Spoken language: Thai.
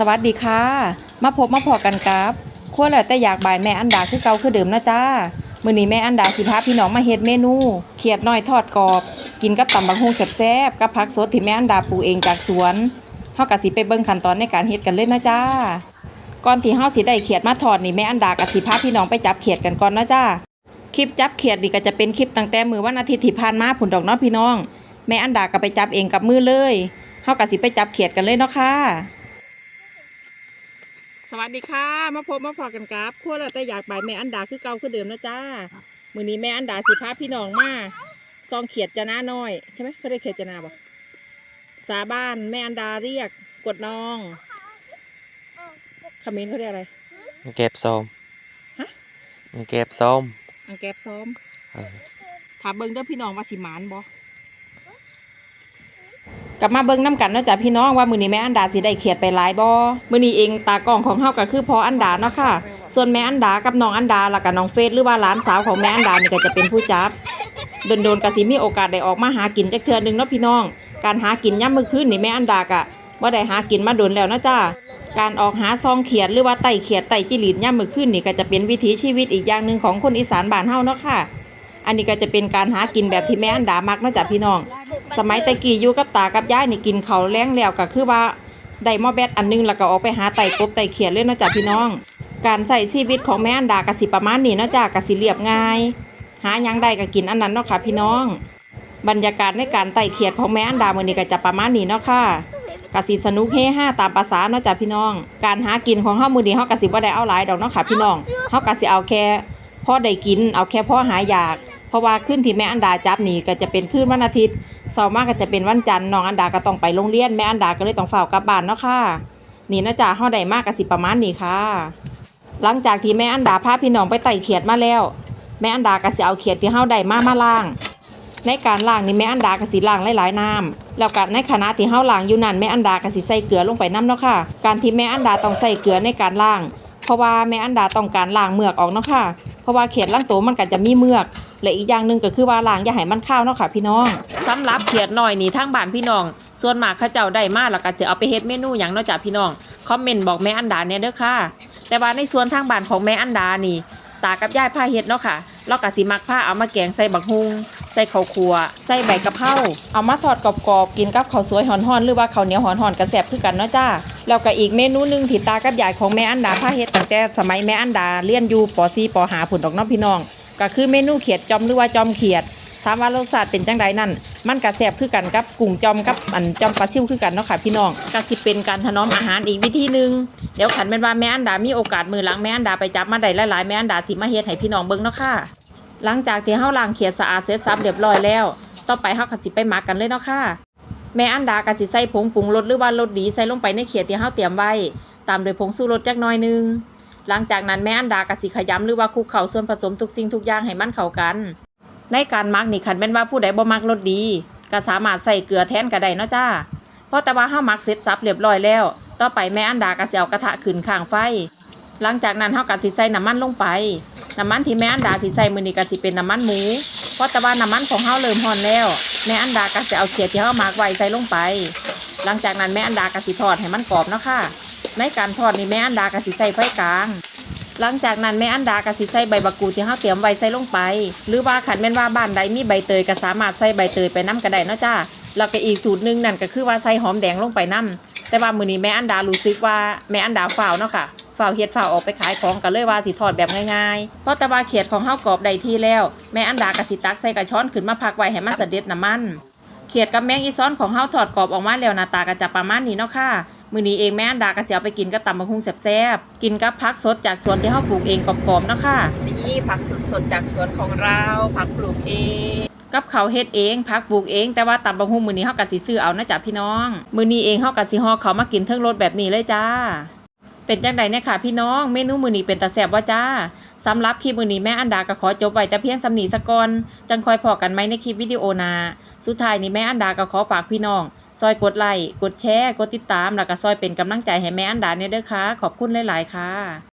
สวัสดีค่ะ มาพบมาพอกันกับขั้วแล้วแต่อยากบายแม่อันดาคือเก่าคือเดิมนะจ้ามื้อนี้แม่อันดาสิพาพี่น้องมาเฮ็ดเมนูเขียดน้อยทอดกรอบ กินกับตำบักหุ่งแซ่บๆกับผักสดที่แม่อันดาปลูกเองจากสวนเฮาก็สิไปเบิ่งขั้นตอนในการเฮ็ดกันเลยนะจ้า ก่อนที่เฮาสิได้เขียดมาทอดนี่แม่อันดาก็สิพาพี่น้องไปจับเขียดกันก่อนนะจ้าคลิปจับเขียดนี่ก็จะเป็นคลิปตั้งแต่มือวันอาทิตย์ที่ผ่านมาผุนดอกเนาะพี่น้อง แม่อันดาก็ไปจับเองกับมือเลยเฮาก็สิไปจับเขียดกันเลยเนาะค่ะ สวัสดีค่ะ มาพบมาพอกันกับครัวเราแต่อยากบ่ายแม่อันดาคือเก่าคือเดิมนะจ้ามื้อนี้แม่อันดาสิพาพี่น้องมาซองเขียดจะหน้าน้อยใช่ไหมเขาเรียกเขียดจะหน้าบ่สาบ้านแม่อันดาเรียกกดน้องคอมเมนต์เขาเรียกอะไรเก็บส้มฮะเก็บส้มอังแกบซ้อมเออถามเบิ้งเด้อพี่น้องว่าสิหมานบ่ กลับมาเบิ้งน้ำกันเนาะจ้ะพี่น้องว่ามือนี้แม่อันดาสิได้เขียดไปหลายบ่มื้อนี้เองตากล้องของเฮาก็คือพออันดาเนาะค่ะ ส่วนแม่อันดากับน้องอันดาแล้วก็น้องเฟซหรือว่าหลานสาวของแม่อันดานี่ก็จะเป็นผู้จับโดนๆก็สิมีโอกาสได้ออกมาหากินจักเทือหนึงเนาะพี่น้อง การหากินย่ำมื้อคืนนี่แม่อันดากะบ่าได้หากินมาโดนแล้วนะจ้าการออกหาซองเขียดหรือว่าไต่เขียดไต่จิหลีดย่ำมื้อคืนนี่ก็จะเป็นวิถีชีวิตอีกอย่างหนึ่งของคนอีสานบ้านเฮาเนาะค่ะ อันนี้ก็จะเป็นการหากินแบบที่แม่อันดามักเนาะจ้ะพี่น้อง สมัยแต่กี้อยู่กับตากับยายนี่กินเขาแล้งแล้วก็คือว่าได้หม้อแบตอันหนึงแล้วก็ออกไปหาไต่กบไต่เขียดเลยเนาะจ้ะพี่น้อง การใช้ชีวิตของแม่อันดากะสิประมาณนี้เนาะจ้ะกะสิเรียบง่าย หายังได้ก็กินอันนั้นเนาะค่ะพี่น้อง บรรยากาศในการไต่เขียดของแม่อันดามือนี้ก็จะประมาณนี้เนาะค่ะกะสิสนุกเฮฮาตามภาษาเนาะจ้ะพี่น้อง การหากินของเฮามือนี้เฮาก็สิบ่ได้เอาหลายดอกเนาะค่ะพี่น้องเฮาก็สิเอาแค่พ่อได้กินเอาแค่พ่อหายอยาก เพราะว่าขึ้นที่แม่อันดาจับนี่ก็จะเป็นขึ้นวันอาทิตย์เสาร์มากก็จะเป็นวันจันทร์น้องอันดาก็ต้องไปโรงเรียนแม่อันดาก็เลยต้องเฝ้ากลับบ้านเนาะค่ะนี่นะจ๊ะเฮาได้มากก็สิประมาณนี้ค่ะ หลังจากที่แม่อันดาพาพี่น้องไปไต่เขียดมาแล้ว แม่อันดาก็สิเอาเขียดที่เฮาได้มามาล้าง ในการล้างนี่แม่อันดาก็สิล้างหลายๆน้ำแล้วก็ในขณะที่เฮาล้างอยู่นั่นแม่อันดาก็สิใส่เกลือลงไปน้ำเนาะค่ะ การที่แม่อันดาต้องใส่เกลือในการล้าง เพราะว่าแม่อันดาต้องการล้างเมือกออกเนาะค่ะ เพราะว่าเขียดล้างโตวมันก็จะมีเมือก และอีกอย่างหนึ่งก็คือว่าล้างอย่าให้มันข้าวเนาะค่ะพี่น้องสำหรับเขียดหน่อยนี่ทางบ้านพี่น้อง ส่วนมากเขาเจ้าได้มาแล้วก็จะเอาไปเฮ็ดเมนูหยังเนาะจ้ะพี่น้องคอมเมนต์บอกแม่อันดาเนี่ยเด้อค่ะ แต่ว่าในส่วนทางบ้านของแม่อันดานี่ ตากับยายพาเฮ็ดเนาะค่ะเราก็สิมักพาเอามาแกงใส่บักฮุงใส่ข้าวคั่วใส่ใบกะเพราเอามาทอดกรอบๆกินกับข้าวสวยห่อนๆหรือว่าข้าวเหนียวห่อนๆก็แซ่บคือกันเนาะจ้าแล้วก็อีกเมนูหนึงที่ตากับยายของแม่อันดาพาเฮ็ดตั้งแต่สมัยแม่อันดาเรียนอยู่ป .4 ป .5 พุ่นดอกเน้องพี่น้อง ก็คือเมนูเขียดจอมหรือว่าจอมเขียดถามว่ารสชาติเป็นจังไดนั่นมันก็แซ่บคือกันกับกุ้งจอมกับอันจอมปลาซิ่วคือกันเนาะค่ะพี่น้องก็สิเป็นการถนอมอาหารอีกวิธีหนึ่งเดี๋ยวขันเป็นว่าแม่อันดามีโอกาสมือหลังแม่อันดาไปจับมาได้หลายๆแม่อันดาสิมาเฮ็ดให้พี่น้องเบิ่งเนาะค่ะ หลังจากที่เฮาล้างเขียดสะอาดเสร็จสับเรียบร้อยแล้ว ต่อไปเฮาก็สิไปหมักกันเลยเนาะค่ะแม่อันดาก็สิใส่ผงปรุงรสหรือว่ารสดีใส่ลงไปในเขียดที่เฮาเตรียมไว้ ตามด้วยผงชูรสจักน่อยนึง หลังจากนั้นแม่อันดาก็สิขยำหรือว่าคลุกเข้าส่วนผสมทุกสิ่งทุกอย่างให้มันเข้ากัน ในการมักนี่คันแม่นว่าผู้ใดบ่มักรสดีก็สามารถใส่เกลือแทนก็ได้เนาะจ้าเพราะแต่ว่าเฮามักเสร็จสับเรียบร้อยแล้ว ต่อไปแม่อันดาก็สิเอากระทะขึ้นข้างไฟ หลังจากนั้นเฮาก็สิใส่น้ำมันลงไป น้ำมันที่แม่อันดาสิใส่มื้อนี้ก็สิเป็นน้ำมันหมู เพราะแต่ว่าน้ำมันของเฮาเริ่มร้อนแล้ว แม่อันดาก็สิเอาเขียดที่เฮาหมักไว้ใส่ลงไป หลังจากนั้นแม่อันดาก็สิทอดให้มันกรอบเนาะค่ะ ในการทอดนี่แม่อันดาก็สิใส่ไฟกลาง หลังจากนั้นแม่อันดาก็สิใส่ใบบักกูที่เฮาเตรียมไว้ใส่ลงไป หรือว่าขันแม่นว่าบ้านใดมีใบเตยก็สามารถใส่ใบเตยไปนํก็ได้เนาะจ้าแล้วก็อีกสูตรหนึ่งนั่นก็คือว่าใส่หอมแดงลงไปนํแต่ว่ามื้อนี้แม่อันดารู้สึกว่าแม่อันดาฝ่าวเนาะค่ะฝ่าวเฮ็ดฝ่าวออกไปขายของก็เลยว่าสิทอดแบบง่ายๆเพราะแต่ว่าเขียดของเฮากรอบได้ที่แล้ว แม่อันดาก็สิตักใส่กระช้อนขึ้นมาพักไว้ให้มันเสด็จน้ำมันเขียดกับแมงอีซ้อนของเฮาถอดกรอบออกมาแล้วหน้าตาก็จะประมาณนี้เนาะค่ะ มื้อนี้เองแม่อันดาก็สิเอาไปกินกับตำบักหุ่งแซ่บๆ กินกับผักสดจากสวนที่เฮาปลูกเองกรอบๆเนาะค่ะ นี่ผักสดๆจากสวนของเราผักปลูกเองกับเขาวเฮ็ดเองผักปลูกเองแต่ว่าตำบักหุ่งมื้อนี้เฮาก็สิซื้อเอานะจ๊ะพี่น้อง มื้อนี้เองเฮาก็สิห่อเขาวมากินเทิงรถแบบนี้เลยจ้า เป็นจังใดเนี่ยค่ะพี่น้องเมนูมื้อนี้เป็นตาแซ่บว่าจ้าสำหรับคลิปมื้อนี้แม่อันดาก็ขอจบไว้แต่เพียงสำนีสะก่อนจังคอยพอกันไหมในคลิปวิดีโอหน้าสุดท้ายนี้แม่อันดาก็ขอฝากพี่น้อง ซอยกดไลค์กดแชร์ กดติดตาม แล้วก็ซอยเป็นกำลังใจให้แม่อันดาเนี่ยเด้อค่ะ ขอบคุณหลาย ๆ ค่ะ